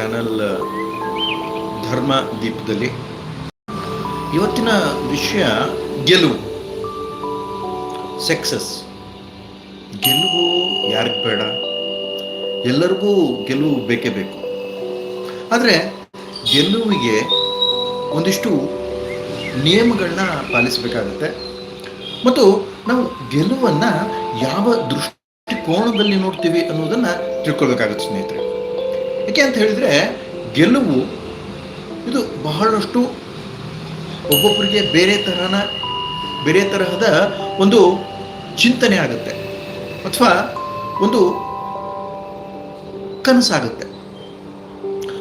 Channel ಧರ್ಮ ದೀಪದಲ್ಲಿ ಇವತ್ತಿನ ವಿಷಯ ಗೆಲುವು. ಸಕ್ಸಸ್ ಗೆಲುವು ಯಾರಿಗೆ ಬೇಡ? ಎಲ್ಲರಿಗೂ ಗೆಲುವು ಬೇಕೇ ಬೇಕು. ಆದರೆ ಗೆಲುವಿಗೆ ಒಂದಿಷ್ಟು ನಿಯಮಗಳನ್ನ ಪಾಲಿಸಬೇಕಾಗುತ್ತೆ. ಮತ್ತು ನಾವು ಗೆಲುವನ್ನು ಯಾವ ದೃಷ್ಟಿಕೋನದಲ್ಲಿ ನೋಡ್ತೀವಿ ಅನ್ನೋದನ್ನು ತಿಳ್ಕೊಳ್ಬೇಕಾಗುತ್ತೆ ಸ್ನೇಹಿತರೆ. ಯಾಕೆ ಅಂತ ಹೇಳಿದರೆ ಗೆಲುವು ಇದು ಬಹಳಷ್ಟು ಒಬ್ಬೊಬ್ಬರಿಗೆ ಬೇರೆ ತರಹನ ಬೇರೆ ತರಹದ ಒಂದು ಚಿಂತನೆ ಆಗುತ್ತೆ. ಅಥವಾ ಒಂದು ಕನಸಾಗುತ್ತೆ.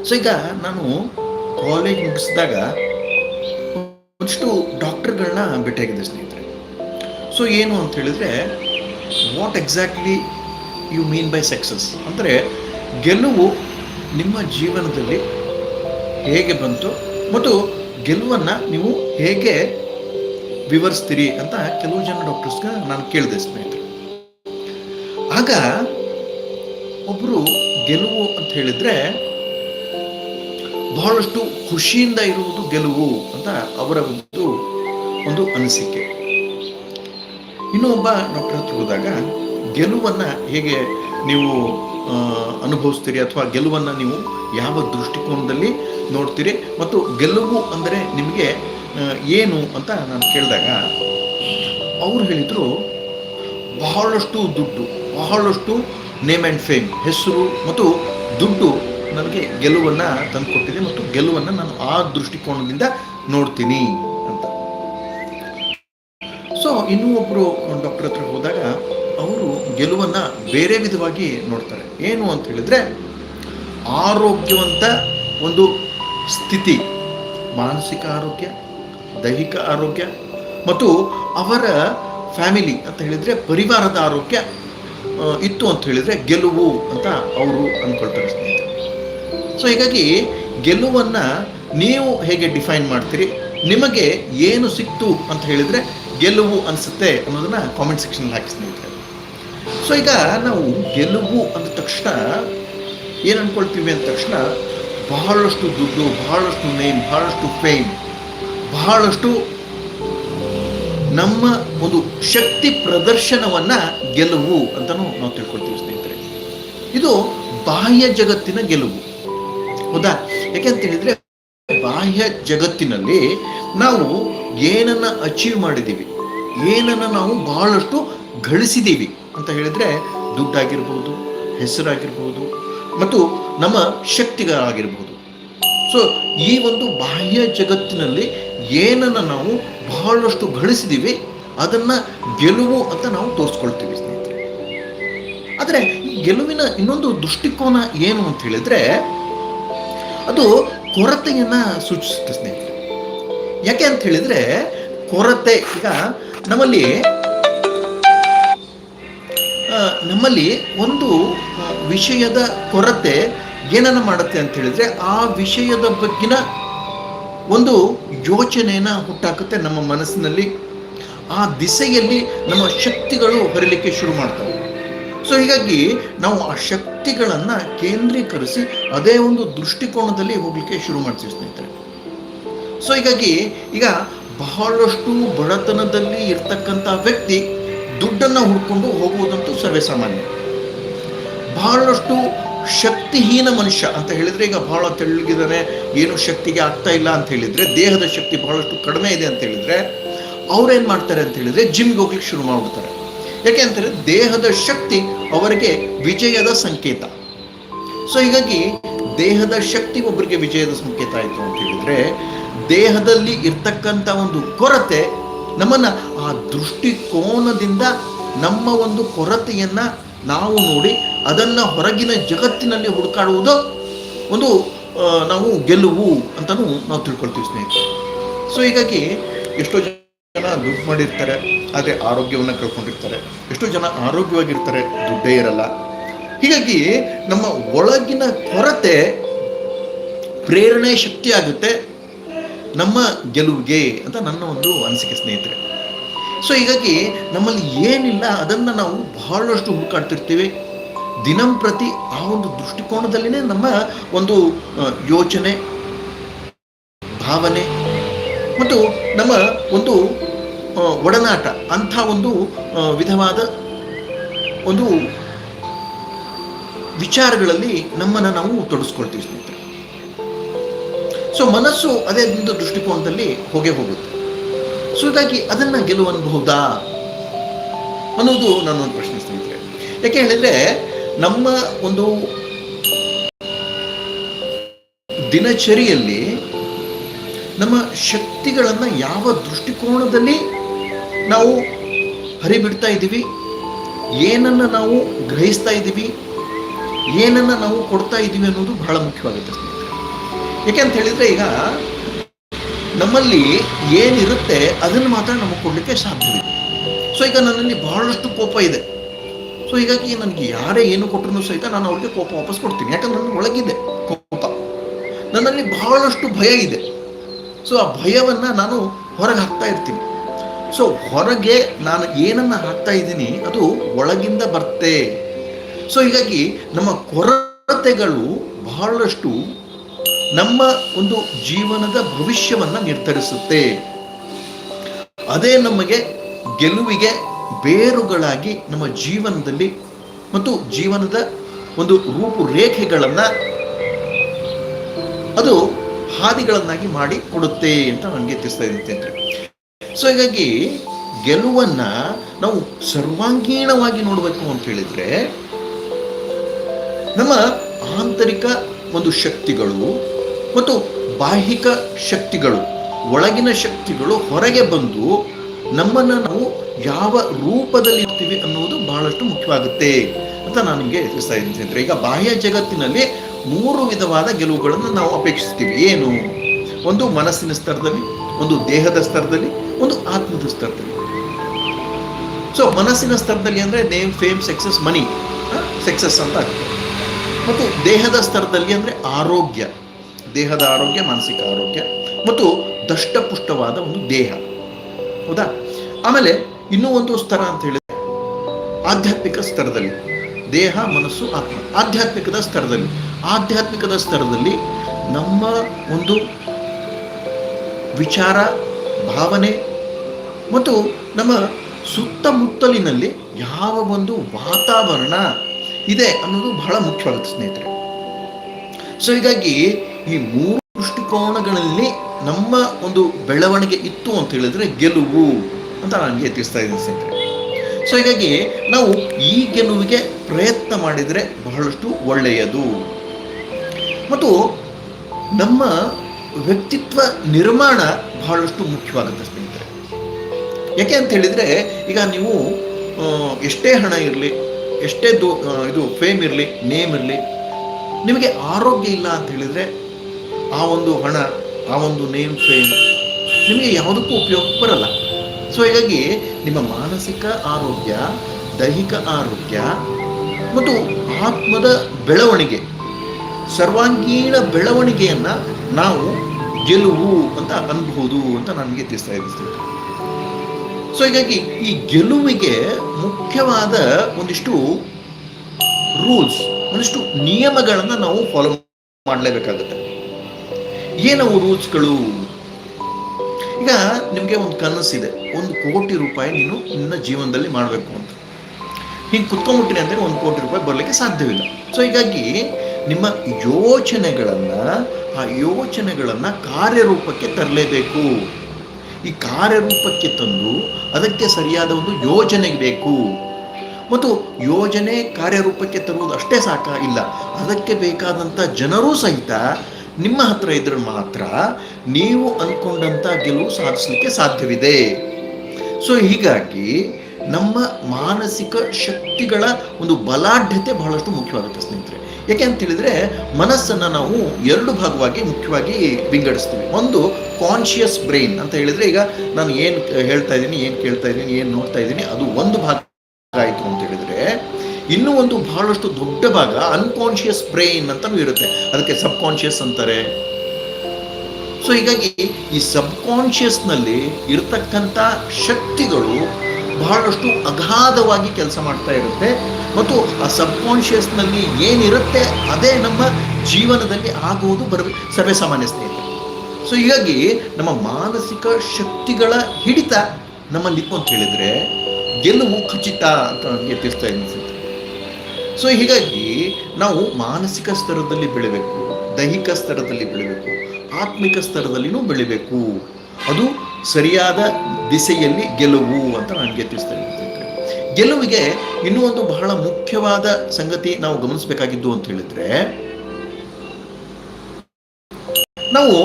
ಸೊ ಈಗ ನಾನು ಕಾಲೇಜ್ ಮುಗಿಸಿದಾಗ ಒಂದಿಷ್ಟು ಡಾಕ್ಟರ್ಗಳನ್ನ ಭೇಟಿಯಾಗಿದ್ದೆ ಸ್ನೇಹಿತರೆ. ಸೊ ಏನು ಅಂತ ಹೇಳಿದ್ರೆ what exactly you mean by success ಅಂದರೆ ಗೆಲುವು ನಿಮ್ಮ ಜೀವನದಲ್ಲಿ ಹೇಗೆ ಬಂತು ಮತ್ತು ಗೆಲುವನ್ನು ನೀವು ಹೇಗೆ ವಿವರಿಸ್ತೀರಿ ಅಂತ ಕೆಲವು ಜನ ಡಾಕ್ಟರ್ಸ್ಗೆ ನಾನು ಕೇಳಿದೆ ಸ್ನೇಹಿತರು. ಆಗ ಒಬ್ಬರು ಗೆಲುವು ಅಂತ ಹೇಳಿದ್ರೆ, ಬಹಳಷ್ಟು ಖುಷಿಯಿಂದ ಇರುವುದು ಗೆಲುವು ಅಂತ ಅವರ ಒಂದು ಒಂದು ಅನಿಸಿಕೆ. ಇನ್ನೊಬ್ಬ ಡಾಕ್ಟರ್ ಹತ್ರ ಹೋದಾಗ, ಗೆಲುವನ್ನು ಹೇಗೆ ನೀವು ಅನುಭವಿಸ್ತೀರಿ ಅಥವಾ ಗೆಲುವನ್ನು ನೀವು ಯಾವ ದೃಷ್ಟಿಕೋನದಲ್ಲಿ ನೋಡ್ತೀರಿ ಮತ್ತು ಗೆಲುವು ಅಂದರೆ ನಿಮಗೆ ಏನು ಅಂತ ನಾನು ಕೇಳಿದಾಗ, ಅವ್ರು ಹೇಳಿದರು, ಬಹಳಷ್ಟು ದುಡ್ಡು, ಬಹಳಷ್ಟು ನೇಮ್ ಆ್ಯಂಡ್ ಫೇಮ್ ಹೆಸರು ಮತ್ತು ದುಡ್ಡು ನನಗೆ ಗೆಲುವನ್ನು ತಂದುಕೊಟ್ಟಿದೆ ಮತ್ತು ಗೆಲುವನ್ನು ನಾನು ಆ ದೃಷ್ಟಿಕೋನದಿಂದ ನೋಡ್ತೀನಿ ಅಂತ. ಸೊ ಇನ್ನೂ ಒಬ್ಬರು ಡಾಕ್ಟರ್ ಹತ್ರ ಹೋದಾಗ ಗೆಲುವನ್ನು ಬೇರೆ ವಿಧವಾಗಿ ನೋಡ್ತಾರೆ. ಏನು ಅಂತ ಹೇಳಿದ್ರೆ, ಆರೋಗ್ಯವಂತ ಒಂದು ಸ್ಥಿತಿ, ಮಾನಸಿಕ ಆರೋಗ್ಯ, ದೈಹಿಕ ಆರೋಗ್ಯ ಮತ್ತು ಅವರ ಫ್ಯಾಮಿಲಿ ಅಂತ ಹೇಳಿದ್ರೆ ಪರಿವಾರದ ಆರೋಗ್ಯ ಇತ್ತು ಅಂತ ಹೇಳಿದ್ರೆ ಗೆಲುವು ಅಂತ ಅವರು ಅಂದ್ಕೊಳ್ತಾರೆ ಸ್ನೇಹಿತರೆ. ಸೊ ಹೀಗಾಗಿ ಗೆಲುವನ್ನು ನೀವು ಹೇಗೆ ಡಿಫೈನ್ ಮಾಡ್ತೀರಿ, ನಿಮಗೆ ಏನು ಸಿಕ್ತು ಅಂತ ಹೇಳಿದ್ರೆ ಗೆಲುವು ಅನಿಸುತ್ತೆ ಅನ್ನೋದನ್ನ ಕಾಮೆಂಟ್ ಸೆಕ್ಷನ್ ಹಾಕಿ ಸ್ನೇಹಿತರೆ. ಸೊ ಈಗ ನಾವು ಗೆಲುವು ಅಂದ ತಕ್ಷಣ ಏನು ಅಂದ್ಕೊಳ್ತೀವಿ ಅಂದ ತಕ್ಷಣ ಬಹಳಷ್ಟು ದುಡ್ಡು, ಬಹಳಷ್ಟು ನೇಮ್ ಬಹಳಷ್ಟು ಫೇಮ್ ಬಹಳಷ್ಟು ನಮ್ಮ ಒಂದು ಶಕ್ತಿ ಪ್ರದರ್ಶನವನ್ನ ಗೆಲುವು ಅಂತಲೂ ನಾವು ತಿಳ್ಕೊಳ್ತೀವಿ ಸ್ನೇಹಿತರೆ. ಇದು ಬಾಹ್ಯ ಜಗತ್ತಿನ ಗೆಲುವು. ಹೌದಾ? ಯಾಕೆಂತ ಹೇಳಿದ್ರೆ ಬಾಹ್ಯ ಜಗತ್ತಿನಲ್ಲಿ ನಾವು ಏನನ್ನ ಅಚೀವ್ ಮಾಡಿದ್ದೀವಿ ಏನನ್ನ ನಾವು ಬಹಳಷ್ಟು ಗಳಿಸಿದ್ದೀವಿ ಅಂತ ಹೇಳಿದ್ರೆ ದುಡ್ಡಾಗಿರ್ಬೋದು, ಹೆಸರಾಗಿರ್ಬೋದು ಮತ್ತು ನಮ್ಮ ಶಕ್ತಿಗಳಾಗಿರ್ಬೋದು. ಸೊ ಈ ಒಂದು ಬಾಹ್ಯ ಜಗತ್ತಿನಲ್ಲಿ ಏನನ್ನ ನಾವು ಬಹಳಷ್ಟು ಗಳಿಸಿದ್ದೀವಿ ಅದನ್ನ ಗೆಲುವು ಅಂತ ನಾವು ತೋರಿಸ್ಕೊಳ್ತೀವಿ ಸ್ನೇಹಿತರೆ. ಆದರೆ ಈ ಗೆಲುವಿನ ಇನ್ನೊಂದು ದೃಷ್ಟಿಕೋನ ಏನು ಅಂತ ಹೇಳಿದ್ರೆ, ಅದು ಕೊರತೆಯನ್ನು ಸೂಚಿಸುತ್ತೆ ಸ್ನೇಹಿತರೆ. ಯಾಕೆ ಅಂತ ಹೇಳಿದ್ರೆ, ಕೊರತೆ, ಈಗ ನಮ್ಮಲ್ಲಿ ನಮ್ಮಲ್ಲಿ ಒಂದು ವಿಷಯದ ಕೊರತೆ ಏನನ್ನು ಮಾಡುತ್ತೆ ಅಂತ ಹೇಳಿದ್ರೆ ಆ ವಿಷಯದ ಬಗ್ಗಿನ ಒಂದು ಯೋಚನೆಯನ್ನ ಹುಟ್ಟಾಕುತ್ತೆ ನಮ್ಮ ಮನಸ್ಸಿನಲ್ಲಿ. ಆ ದಿಸೆಯಲ್ಲಿ ನಮ್ಮ ಶಕ್ತಿಗಳು ಹೊರಲಿಕ್ಕೆ ಶುರು ಮಾಡ್ತವೆ. ಸೊ ಹೀಗಾಗಿ ನಾವು ಆ ಶಕ್ತಿಗಳನ್ನು ಕೇಂದ್ರೀಕರಿಸಿ ಅದೇ ಒಂದು ದೃಷ್ಟಿಕೋನದಲ್ಲಿ ಹೋಗ್ಲಿಕ್ಕೆ ಶುರು ಮಾಡ್ತೀವಿ ಸ್ನೇಹಿತರೆ. ಸೊ ಹೀಗಾಗಿ ಈಗ ಬಹಳಷ್ಟು ಬಡತನದಲ್ಲಿ ಇರ್ತಕ್ಕಂಥ ವ್ಯಕ್ತಿ ದುಡ್ಡನ್ನು ಹುಡ್ಕೊಂಡು ಹೋಗುವುದಂತೂ ಸರ್ವೇಸಾಮಾನ್ಯ. ಬಹಳಷ್ಟು ಶಕ್ತಿಹೀನ ಮನುಷ್ಯ ಅಂತ ಹೇಳಿದ್ರೆ ಈಗ ಬಹಳ ತೆಳ್ಳಗಿದ್ದಾನೆ, ಏನು ಶಕ್ತಿಗೆ ಆಗ್ತಾ ಇಲ್ಲ ಅಂತ ಹೇಳಿದ್ರೆ, ದೇಹದ ಶಕ್ತಿ ಬಹಳಷ್ಟು ಕಡಿಮೆ ಇದೆ ಅಂತ ಹೇಳಿದ್ರೆ, ಅವ್ರೇನು ಮಾಡ್ತಾರೆ ಅಂತ ಹೇಳಿದ್ರೆ ಜಿಮ್ಗೆ ಹೋಗ್ಲಿಕ್ಕೆ ಶುರು ಮಾಡ್ಬಿಡ್ತಾರೆ. ಯಾಕೆ ಅಂತಂದರೆ ದೇಹದ ಶಕ್ತಿ ಅವರಿಗೆ ವಿಜಯದ ಸಂಕೇತ. ಸೊ ಹೀಗಾಗಿ ದೇಹದ ಶಕ್ತಿ ಒಬ್ಬರಿಗೆ ವಿಜಯದ ಸಂಕೇತ ಆಯಿತು ಅಂತ ಹೇಳಿದ್ರೆ, ದೇಹದಲ್ಲಿ ಇರ್ತಕ್ಕಂಥ ಒಂದು ಕೊರತೆ ನಮ್ಮನ್ನ ಆ ದೃಷ್ಟಿಕೋನದಿಂದ ನಮ್ಮ ಒಂದು ಕೊರತೆಯನ್ನು ನಾವು ನೋಡಿ ಅದನ್ನ ಹೊರಗಿನ ಜಗತ್ತಿನಲ್ಲಿ ಹುಡುಕಾಡುವುದು ಒಂದು ನಾವು ಗೆಲುವು ಅಂತಲೂ ನಾವು ತಿಳ್ಕೊಳ್ತೀವಿ ಸ್ನೇಹಿತರೆ. ಸೊ ಹೀಗಾಗಿ ಎಷ್ಟೋ ಜನ ದುಡ್ಡು ಮಾಡಿರ್ತಾರೆ, ಆದರೆ ಆರೋಗ್ಯವನ್ನು ಕಳ್ಕೊಂಡಿರ್ತಾರೆ. ಎಷ್ಟೋ ಜನ ಆರೋಗ್ಯವಾಗಿರ್ತಾರೆ, ದುಡ್ಡೇ ಇರಲ್ಲ. ಹೀಗಾಗಿ ನಮ್ಮ ಒಳಗಿನ ಕೊರತೆ ಪ್ರೇರಣೆ ಶಕ್ತಿ ಆಗುತ್ತೆ. ನಮ್ಮ ಗೆಲುವಿಗೆ ಅಂತ ನನ್ನ ಒಂದು ಅನಿಸಿಕೆ ಸ್ನೇಹಿತರೆ. ಸೊ ಹೀಗಾಗಿ ನಮ್ಮಲ್ಲಿ ಏನಿಲ್ಲ ಅದನ್ನು ನಾವು ಬಹಳಷ್ಟು ಹುಡುಕಾಡ್ತಿರ್ತೀವಿ ದಿನಂಪ್ರತಿ ಆ ಒಂದು ದೃಷ್ಟಿಕೋನದಲ್ಲಿನೇ ನಮ್ಮ ಒಂದು ಯೋಚನೆ, ಭಾವನೆ ಮತ್ತು ನಮ್ಮ ಒಂದು ಒಡನಾಟ ಅಂಥ ಒಂದು ವಿಧವಾದ ಒಂದು ವಿಚಾರಗಳಲ್ಲಿ ನಮ್ಮನ್ನು ನಾವು ತೊಡಸ್ಕೊಳ್ತೀವಿ ಸ್ನೇಹಿತರೆ. ಸೊ ಮನಸ್ಸು ಅದೇ ಒಂದು ದೃಷ್ಟಿಕೋನದಲ್ಲಿ ಹೋಗೇ ಹೋಗುತ್ತೆ. ಸೊ ಹೀಗಾಗಿ ಅದನ್ನ ಅನ್ಬಹುದಾ ಅನ್ನೋದು ನಾನೊಂದು ಪ್ರಶ್ನೆ ಸ್ನೇಹಿತರೆ ಯಾಕೆ ಹೇಳಿದ್ರೆ ನಮ್ಮ ಒಂದು ದಿನಚರಿಯಲ್ಲಿ ನಮ್ಮ ಶಕ್ತಿಗಳನ್ನು ಯಾವ ದೃಷ್ಟಿಕೋನದಲ್ಲಿ ನಾವು ಹರಿಬಿಡ್ತಾ ಇದ್ದೀವಿ, ಏನನ್ನ ನಾವು ಗ್ರಹಿಸ್ತಾ ಇದ್ದೀವಿ, ಏನನ್ನ ನಾವು ಕೊಡ್ತಾ ಇದ್ದೀವಿ ಅನ್ನೋದು ಬಹಳ ಮುಖ್ಯವಾಗುತ್ತೆ. ಸ್ನೇಹಿತರೆ ಯಾಕೆ ಅಂತ ಹೇಳಿದ್ರೆ ಈಗ ನಮ್ಮಲ್ಲಿ ಏನಿರುತ್ತೆ ಅದನ್ನು ಮಾತ್ರ ನಮಗೆ ಕೊಡ್ಲಿಕ್ಕೆ ಸಾಧ್ಯವಿದೆ. ಸೊ ಈಗ ನನ್ನಲ್ಲಿ ಬಹಳಷ್ಟು ಕೋಪ ಇದೆ. ಸೊ ಹೀಗಾಗಿ ನನಗೆ ಯಾರೇ ಏನು ಕೊಟ್ಟರು ಸಹಿತ ನಾನು ಅವ್ರಿಗೆ ಕೋಪ ವಾಪಸ್ ಕೊಡ್ತೀನಿ. ಯಾಕಂದ್ರೆ ನನ್ನ ಒಳಗಿದೆ ಕೋಪ. ನನ್ನಲ್ಲಿ ಬಹಳಷ್ಟು ಭಯ ಇದೆ. ಸೊ ಆ ಭಯವನ್ನ ನಾನು ಹೊರಗೆ ಹಾಕ್ತಾ ಇರ್ತೀನಿ. ಸೊ ಹೊರಗೆ ನಾನು ಏನನ್ನ ಹಾಕ್ತಾ ಇದ್ದೀನಿ, ಅದು ಒಳಗಿಂದ ಬರ್ತೆ. ಸೊ ಹೀಗಾಗಿ ನಮ್ಮ ಕೊರತೆಗಳು ಬಹಳಷ್ಟು ನಮ್ಮ ಒಂದು ಜೀವನದ ಭವಿಷ್ಯವನ್ನ ನಿರ್ಧರಿಸುತ್ತೆ. ಅದೇ ನಮಗೆ ಗೆಲುವಿಗೆ ಬೇರುಗಳಾಗಿ ನಮ್ಮ ಜೀವನದಲ್ಲಿ ಮತ್ತು ಜೀವನದ ಒಂದು ರೂಪುರೇಖೆಗಳನ್ನ ಅದು ಹಾದಿಗಳನ್ನಾಗಿ ಮಾಡಿ ಕೊಡುತ್ತೆ ಅಂತ ನನಗೆ ತಿಳಿಸ್ತಾ ಇರುತ್ತೆ ಸೊ ಹೀಗಾಗಿ ಗೆಲುವನ್ನ ನಾವು ಸರ್ವಾಂಗೀಣವಾಗಿ ನೋಡಬೇಕು ಅಂತ ಹೇಳಿದ್ರೆ ನಮ್ಮ ಆಂತರಿಕ ಒಂದು ಶಕ್ತಿಗಳು ಮತ್ತು ಬಾಹಿಕ ಶಕ್ತಿಗಳು, ಒಳಗಿನ ಶಕ್ತಿಗಳು ಹೊರಗೆ ಬಂದು ನಮ್ಮನ್ನು ನಾವು ಯಾವ ರೂಪದಲ್ಲಿ ಇರ್ತೀವಿ ಅನ್ನೋದು ಬಹಳಷ್ಟು ಮುಖ್ಯವಾಗುತ್ತೆ ಅಂತ ನಾನು ನಿಮಗೆ ತಿಳಿಸ್ತಾ ಇದ್ದೀನಿ ಸ್ನೇಹಿತರೆ. ಈಗ ಬಾಹ್ಯ ಜಗತ್ತಿನಲ್ಲಿ ಮೂರು ವಿಧವಾದ ಗೆಲುವುಗಳನ್ನು ನಾವು ಅಪೇಕ್ಷಿಸ್ತೀವಿ. ಏನು? ಒಂದು ಮನಸ್ಸಿನ ಸ್ತರದಲ್ಲಿ, ಒಂದು ದೇಹದ ಸ್ತರದಲ್ಲಿ, ಒಂದು ಆತ್ಮದ ಸ್ತರದಲ್ಲಿ. ಸೊ ಮನಸ್ಸಿನ ಸ್ತರದಲ್ಲಿ ಅಂದ್ರೆ name, fame, success, money success ಅಂತ ಆಗ್ತದೆ ಮತ್ತು ದೇಹದ ಸ್ತರದಲ್ಲಿ ಅಂದ್ರೆ ಆರೋಗ್ಯ. ದೇಹದ ಆರೋಗ್ಯ, ಮಾನಸಿಕ ಆರೋಗ್ಯ ಮತ್ತು ದಷ್ಟಪುಷ್ಟವಾದ ಒಂದು ದೇಹ. ಹೌದಾ? ಆಮೇಲೆ ಇನ್ನೂ ಒಂದು ಸ್ತರ ಅಂತ ಹೇಳಿದ್ರೆ ಆಧ್ಯಾತ್ಮಿಕ ಸ್ತರದಲ್ಲಿ ದೇಹ, ಮನಸ್ಸು, ಆತ್ಮ. ಆಧ್ಯಾತ್ಮಿಕದ ಸ್ತರದಲ್ಲಿ ಆಧ್ಯಾತ್ಮಿಕದ ಸ್ತರದಲ್ಲಿ ನಮ್ಮ ಒಂದು ವಿಚಾರ, ಭಾವನೆ ಮತ್ತು ನಮ್ಮ ಸುತ್ತಮುತ್ತಲಿನಲ್ಲಿ ಯಾವ ಒಂದು ವಾತಾವರಣ ಇದೆ ಅನ್ನೋದು ಬಹಳ ಮುಖ್ಯವಾಗುತ್ತೆ ಸ್ನೇಹಿತರೆ. ಸೊ ಹೀಗಾಗಿ ಈ ಮೂರು ದೃಷ್ಟಿಕೋನಗಳಲ್ಲಿ ನಮ್ಮ ಒಂದು ಬೆಳವಣಿಗೆ ಇತ್ತು ಅಂತ ಹೇಳಿದ್ರೆ ಗೆಲುವು ಅಂತ ನನಗೆ ತಿಳಿಸ್ತಾ ಇದ್ದೀನಿ ಸ್ನೇಹಿತರೆ. ಸೊ ಹೀಗಾಗಿ ನಾವು ಈ ಗೆಲುವಿಗೆ ಪ್ರಯತ್ನ ಮಾಡಿದರೆ ಬಹಳಷ್ಟು ಒಳ್ಳೆಯದು. ಮತ್ತು ನಮ್ಮ ವ್ಯಕ್ತಿತ್ವ ನಿರ್ಮಾಣ ಬಹಳಷ್ಟು ಮುಖ್ಯವಾಗುತ್ತೆ ಸ್ನೇಹಿತರೆ. ಯಾಕೆ ಅಂತ ಹೇಳಿದರೆ, ಈಗ ನೀವು ಎಷ್ಟೇ ಹಣ ಇರಲಿ, ಎಷ್ಟೇ ದು ಇದು ಫೇಮ್ ಇರಲಿ ನೇಮ್ ಇರಲಿ, ನಿಮಗೆ ಆರೋಗ್ಯ ಇಲ್ಲ ಅಂತ ಹೇಳಿದ್ರೆ ಆ ಒಂದು ಹಣ, ಆ ಒಂದು ನೇಮ್ ಫೇಮ್ ನಿಮಗೆ ಯಾವುದಕ್ಕೂ ಉಪಯೋಗಕ್ಕೆ ಬರಲ್ಲ. ಸೊ ಹೀಗಾಗಿ ನಿಮ್ಮ ಮಾನಸಿಕ ಆರೋಗ್ಯ, ದೈಹಿಕ ಆರೋಗ್ಯ ಮತ್ತು ಆತ್ಮದ ಬೆಳವಣಿಗೆ, ಸರ್ವಾಂಗೀಣ ಬೆಳವಣಿಗೆಯನ್ನು ನಾವು ಗೆಲುವು ಅಂತ ಅನ್ಬಹುದು ಅಂತ ನನಗೆ ತಿಳಿಸ್ತಾ ಇದ್ದೀನಿ ಸೊ ಹೀಗಾಗಿ ಈ ಗೆಲುವಿಗೆ ಮುಖ್ಯವಾದ ಒಂದಿಷ್ಟು ರೂಲ್ಸ್ ಒಂದಿಷ್ಟು ನಿಯಮಗಳನ್ನು ನಾವು ಫಾಲೋ ಮಾಡಲೇಬೇಕಾಗುತ್ತೆ. ಏನವು ರೂಲ್ಸ್ಗಳು? ಈಗ ನಿಮಗೆ ಒಂದು ಕನಸಿದೆ, ಒಂದು ಕೋಟಿ ರೂಪಾಯಿ ನೀನು ನಿನ್ನ ಜೀವನದಲ್ಲಿ ಮಾಡಬೇಕು ಅಂತ. ಹಿಂಗೆ ಕುತ್ಕೊಂಡ್ಬಿಟ್ಟಿನಿ ಅಂದರೆ ಒಂದು ಕೋಟಿ ರೂಪಾಯಿ ಬರಲಿಕ್ಕೆ ಸಾಧ್ಯವಿಲ್ಲ. ಸೊ ಹೀಗಾಗಿ ನಿಮ್ಮ ಯೋಚನೆಗಳನ್ನು, ಆ ಯೋಚನೆಗಳನ್ನು ಕಾರ್ಯರೂಪಕ್ಕೆ ತರಲೇಬೇಕು. ಈ ಕಾರ್ಯರೂಪಕ್ಕೆ ತಂದು ಅದಕ್ಕೆ ಸರಿಯಾದ ಒಂದು ಯೋಜನೆ ಬೇಕು. ಮತ್ತು ಯೋಜನೆ ಕಾರ್ಯರೂಪಕ್ಕೆ ತರುವುದು ಅಷ್ಟೇ ಸಾಕ ಇಲ್ಲ. ಅದಕ್ಕೆ ಬೇಕಾದಂಥ ಜನರೂ ಸಹಿತ ನಿಮ್ಮ ಹತ್ರ ಇದ್ರೆ ಮಾತ್ರ ನೀವು ಅಂದ್ಕೊಂಡಂಥ ಗೆಲುವು ಸಾಧಿಸಲಿಕ್ಕೆ ಸಾಧ್ಯವಿದೆ. ಸೊ ಹೀಗಾಗಿ ನಮ್ಮ ಮಾನಸಿಕ ಶಕ್ತಿಗಳ ಒಂದು ಬಲಾಢ್ಯತೆ ಬಹಳಷ್ಟು ಮುಖ್ಯವಾಗುತ್ತೆ ಸ್ನೇಹಿತರೆ. ಯಾಕೆ ಅಂತ ಹೇಳಿದ್ರೆ ಮನಸ್ಸನ್ನು ನಾವು ಎರಡು ಭಾಗವಾಗಿ ಮುಖ್ಯವಾಗಿ ವಿಂಗಡಿಸ್ತೀವಿ. ಒಂದು ಕಾನ್ಶಿಯಸ್ ಬ್ರೈನ್ ಅಂತ ಹೇಳಿದ್ರೆ ಈಗ ನಾನು ಏನು ಹೇಳ್ತಾ ಇದ್ದೀನಿ, ಏನು ಕೇಳ್ತಾ ಇದ್ದೀನಿ, ಏನು ನೋಡ್ತಾ ಇದ್ದೀನಿ, ಅದು ಒಂದು ಭಾಗ ಆಯಿತು ಅಂತ ಹೇಳಿದ್ರೆ ಇನ್ನೂ ಒಂದು ಬಹಳಷ್ಟು ದೊಡ್ಡ ಭಾಗ ಅನ್ಕಾನ್ಶಿಯಸ್ ಬ್ರೈನ್ ಅಂತಲೂ ಇರುತ್ತೆ. ಅದಕ್ಕೆ ಸಬ್ ಕಾನ್ಶಿಯಸ್ ಅಂತಾರೆ. ಸೊ ಹೀಗಾಗಿ ಈ ಸಬ್ ಕಾನ್ಶಿಯಸ್ನಲ್ಲಿ ಇರತಕ್ಕಂಥ ಶಕ್ತಿಗಳು ಬಹಳಷ್ಟು ಅಗಾಧವಾಗಿ ಕೆಲಸ ಮಾಡ್ತಾ ಇರುತ್ತೆ. ಮತ್ತು ಆ ಸಬ್ಕಾನ್ಷಿಯಸ್ನಲ್ಲಿ ಏನಿರುತ್ತೆ, ಅದೇ ನಮ್ಮ ಜೀವನದಲ್ಲಿ ಆಗುವುದು ಬರಬೇಕು. ಸರ್ವೇ ಸಾಮಾನ್ಯ ಸ್ನೇಹಿತರೆ. ಸೊ ಹೀಗಾಗಿ ನಮ್ಮ ಮಾನಸಿಕ ಶಕ್ತಿಗಳ ಹಿಡಿತ ನಮ್ಮಲ್ಲಿ ಅಂತ ಹೇಳಿದರೆ, ಗೆಲುವು ಖಚಿತ ಅಂತ ನನಗೆ ತಿಳಿಸ್ತಾ ಅನಿಸುತ್ತೆ ಸೊ ಹೀಗಾಗಿ ನಾವು ಮಾನಸಿಕ ಸ್ತರದಲ್ಲಿ ಬೆಳಿಬೇಕು, ದೈಹಿಕ ಸ್ತರದಲ್ಲಿ ಬೆಳಿಬೇಕು, ಆತ್ಮಿಕ ಸ್ತರದಲ್ಲಿನೂ ಬೆಳಿಬೇಕು. ಅದು ಸರಿಯಾದ ದಿಸೆಯಲ್ಲಿ ಗೆಲುವು ಅಂತ ನನಗೆ ತಿಳಿಸ್ತಾ ಇರ್ತೇನೆ ಗೆಲುವಿಗೆ ಇನ್ನೂ ಒಂದು ಬಹಳ ಮುಖ್ಯವಾದ ಸಂಗತಿ ನಾವು ಗಮನಿಸಬೇಕಾಗಿದ್ದು ಅಂತ ಹೇಳಿದ್ರೆ, ನಾವು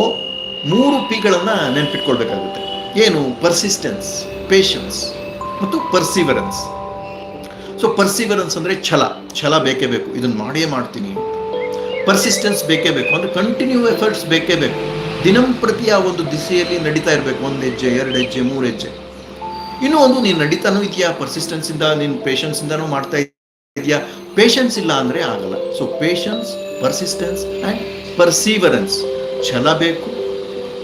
ಮೂರು ಪಿಗಳನ್ನ ನೆನ್ಪಿಟ್ಕೊಳ್ಬೇಕಾಗುತ್ತೆ. ಏನು? ಪರ್ಸಿಸ್ಟೆನ್ಸ್ ಪೇಷನ್ಸ್ ಮತ್ತು ಪರ್ಸಿವರೆನ್ಸ್ ಸೊ ಪರ್ಸಿವರೆನ್ಸ್ ಅಂದ್ರೆ ಛಲ. ಛಲ ಬೇಕೇ ಬೇಕು. ಇದನ್ನ ಮಾಡಿಯೇ ಮಾಡ್ತೀನಿ. ಪರ್ಸಿಸ್ಟೆನ್ಸ್ ಬೇಕೇ ಬೇಕು. ಅಂದ್ರೆ ಕಂಟಿನ್ಯೂ ಎಫರ್ಟ್ಸ್ ಬೇಕೇ ಬೇಕು. ದಿನಂಪ್ರತಿ ಆ ಒಂದು ದಿಸೆಯಲ್ಲಿ ನಡೀತಾ ಇರಬೇಕು. ಒಂದು ಹೆಜ್ಜೆ, ಎರಡು ಹೆಜ್ಜೆ, ಮೂರು ಹೆಜ್ಜೆ. ಇನ್ನೂ ಒಂದು ನೀನು ನಡೀತಾನೂ ಇದೆಯಾ? ಪರ್ಸಿಸ್ಟೆನ್ಸ್ ಇಂದ, ನೀನು ಪೇಷನ್ಸ್ ಇಂದಾನೂ ಮಾಡ್ತಾ ಇದೆಯಾ? ಪೇಷನ್ಸ್ ಇಲ್ಲ ಅಂದ್ರೆ ಆಗಲ್ಲ. So patience persistence and perseverance ಛಲ ಬೇಕು.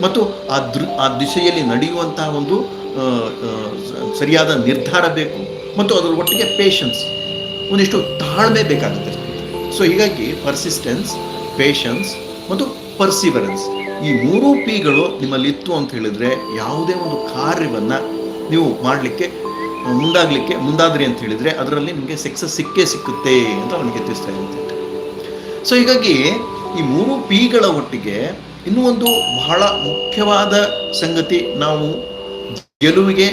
ಮತ್ತು ಆ ದೃ ಆ ದಿಶೆಯಲ್ಲಿ ನಡೆಯುವಂತಹ ಒಂದು ಸರಿಯಾದ ನಿರ್ಧಾರ ಬೇಕು. ಮತ್ತು ಅದರ ಒಟ್ಟಿಗೆ ಪೇಷನ್ಸ್ ಒಂದಿಷ್ಟು ತಾಳ್ಮೆ ಬೇಕಾಗುತ್ತೆ. ಸೊ ಹೀಗಾಗಿ ಪರ್ಸಿಸ್ಟೆನ್ಸ್ ಪೇಷನ್ಸ್ ಮತ್ತು ಪರ್ಸಿವರೆನ್ಸ್ ಈ ಮೂರು ಪಿಗಳು ನಿಮ್ಮಲ್ಲಿ ಇತ್ತು ಅಂತ ಹೇಳಿದ್ರೆ ಯಾವುದೇ ಒಂದು ಕಾರ್ಯವನ್ನು ನೀವು ಮಾಡಲಿಕ್ಕೆ, ಮುಂದಾಗಲಿಕ್ಕೆ, ಮುಂದಾದ್ರಿ ಅಂತ ಹೇಳಿದರೆ ಅದರಲ್ಲಿ ನಿಮಗೆ ಸಕ್ಸಸ್ ಸಿಕ್ಕೇ ಸಿಕ್ಕುತ್ತೆ ಅಂತ ನನಗೆ ತಿಳಿಸ್ತಾ ಇರುತ್ತೆ. ಸೊ ಹೀಗಾಗಿ ಈ ಮೂರು ಪಿಗಳ ಒಟ್ಟಿಗೆ ಇನ್ನೂ ಒಂದು ಬಹಳ ಮುಖ್ಯವಾದ ಸಂಗತಿ ನಾವು ಗೆಲುವಿಗೆ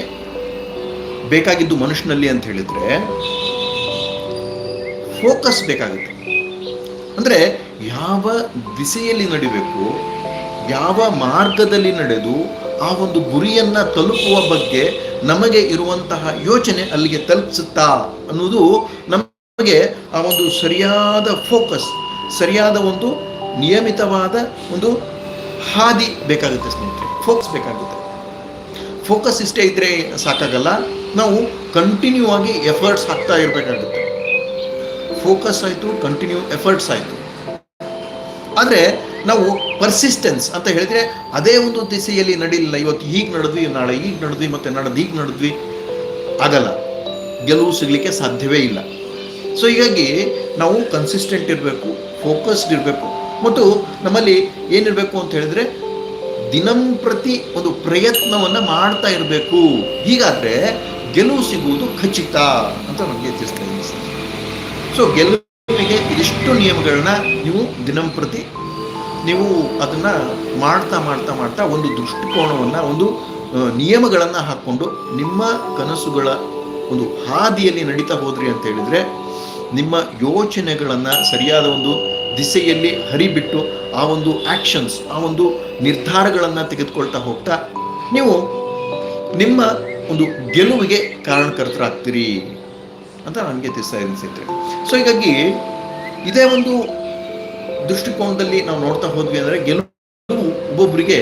ಬೇಕಾಗಿದ್ದು ಮನುಷ್ಯನಲ್ಲಿ ಅಂತ ಹೇಳಿದ್ರೆ ಫೋಕಸ್ ಬೇಕಾಗುತ್ತೆ. ಅಂದ್ರೆ ಯಾವ ದಿಸೆಯಲ್ಲಿ ನಡಿಬೇಕು, ಯಾವ ಮಾರ್ಗದಲ್ಲಿ ನಡೆದು ಆ ಒಂದು ಗುರಿಯನ್ನ ತಲುಪುವ ಬಗ್ಗೆ ನಮಗೆ ಇರುವಂತಹ ಯೋಚನೆ ಅಲ್ಲಿಗೆ ತಲುಪಿಸುತ್ತಾ ಅನ್ನೋದು ನಮಗೆ ಆ ಒಂದು ಸರಿಯಾದ ಫೋಕಸ್ ಸರಿಯಾದ ಒಂದು ನಿಯಮಿತವಾದ ಒಂದು ಹಾದಿ ಬೇಕಾಗುತ್ತೆ ಸ್ನೇಹಿತರೆ. ಫೋಕಸ್ ಬೇಕಾಗುತ್ತೆ. ಫೋಕಸ್ ಇಷ್ಟೇ ಇದ್ರೆ ಸಾಕಾಗಲ್ಲ. ನಾವು ಕಂಟಿನ್ಯೂ ಆಗಿ ಎಫರ್ಟ್ಸ್ ಹಾಕ್ತಾ ಇರಬೇಕಾಗುತ್ತೆ. ಫೋಕಸ್ ಆಯಿತು ಕಂಟಿನ್ಯೂ ಎಫರ್ಟ್ಸ್ ಆಯಿತು. ಆದರೆ ನಾವು ಪರ್ಸಿಸ್ಟೆನ್ಸ್ ಅಂತ ಹೇಳಿದರೆ ಅದೇ ಒಂದು ದಿಸೆಯಲ್ಲಿ ನಡೀಲಿಲ್ಲ. ಇವತ್ತು ಹೀಗೆ ನಡೆದ್ವಿ, ನಾಳೆ ಈಗ ನಡೆದ್ವಿ, ಮತ್ತೆ ನಾಡದ್ದು ಈಗ ನಡೆದ್ವಿ. ಆಗಲ್ಲ. ಗೆಲುವು ಸಿಗಲಿಕ್ಕೆ ಸಾಧ್ಯವೇ ಇಲ್ಲ. ಸೊ ಹೀಗಾಗಿ ನಾವು ಕನ್ಸಿಸ್ಟೆಂಟ್ ಇರಬೇಕು ಫೋಕಸ್ಡ್ ಇರಬೇಕು. ಮತ್ತು ನಮ್ಮಲ್ಲಿ ಏನಿರಬೇಕು ಅಂತ ಹೇಳಿದ್ರೆ ದಿನಂಪ್ರತಿ ಒಂದು ಪ್ರಯತ್ನವನ್ನು ಮಾಡ್ತಾ ಇರಬೇಕು. ಹೀಗಾದರೆ ಗೆಲುವು ಸಿಗುವುದು ಖಚಿತ ಅಂತ ನನಗೆ ತಿಳಿಸ್ತಾ ಇದ್ದೀನಿ ಸೊ ಗೆಲುವಿಗೆ ಇದಿಷ್ಟು ನಿಯಮಗಳನ್ನ ನೀವು ದಿನಂಪ್ರತಿ ನೀವು ಅದನ್ನ ಮಾಡ್ತಾ ಮಾಡ್ತಾ ಮಾಡ್ತಾ ಒಂದು ದೃಷ್ಟಿಕೋನವನ್ನು, ಒಂದು ನಿಯಮಗಳನ್ನು ಹಾಕ್ಕೊಂಡು ನಿಮ್ಮ ಕನಸುಗಳ ಒಂದು ಹಾದಿಯಲ್ಲಿ ನಡೀತಾ ಹೋದ್ರಿ ಅಂತ ಹೇಳಿದ್ರೆ ನಿಮ್ಮ ಯೋಚನೆಗಳನ್ನು ಸರಿಯಾದ ಒಂದು ದಿಸೆಯಲ್ಲಿ ಹರಿಬಿಟ್ಟು ಆ ಒಂದು ಆ್ಯಕ್ಷನ್ಸ್ ಆ ಒಂದು ನಿರ್ಧಾರಗಳನ್ನ ತೆಗೆದುಕೊಳ್ತಾ ಹೋಗ್ತಾ, ನೀವು ನಿಮ್ಮ ಒಂದು ಗೆಲುವಿಗೆ ಕಾರಣಕರ್ತರಾಗ್ತೀರಿ ಅಂತ ನನಗೆ ತಿಳಿಸ್ತಾ ಅನಿಸುತ್ತೆ ಸೊ ಹೀಗಾಗಿ ಇದೇ ಒಂದು ದೃಷ್ಟಿಕೋನದಲ್ಲಿ ನಾವು ನೋಡ್ತಾ ಹೋದ್ವಿ ಅಂದರೆ ಗೆಲುವು ಒಬ್ಬೊಬ್ಬರಿಗೆ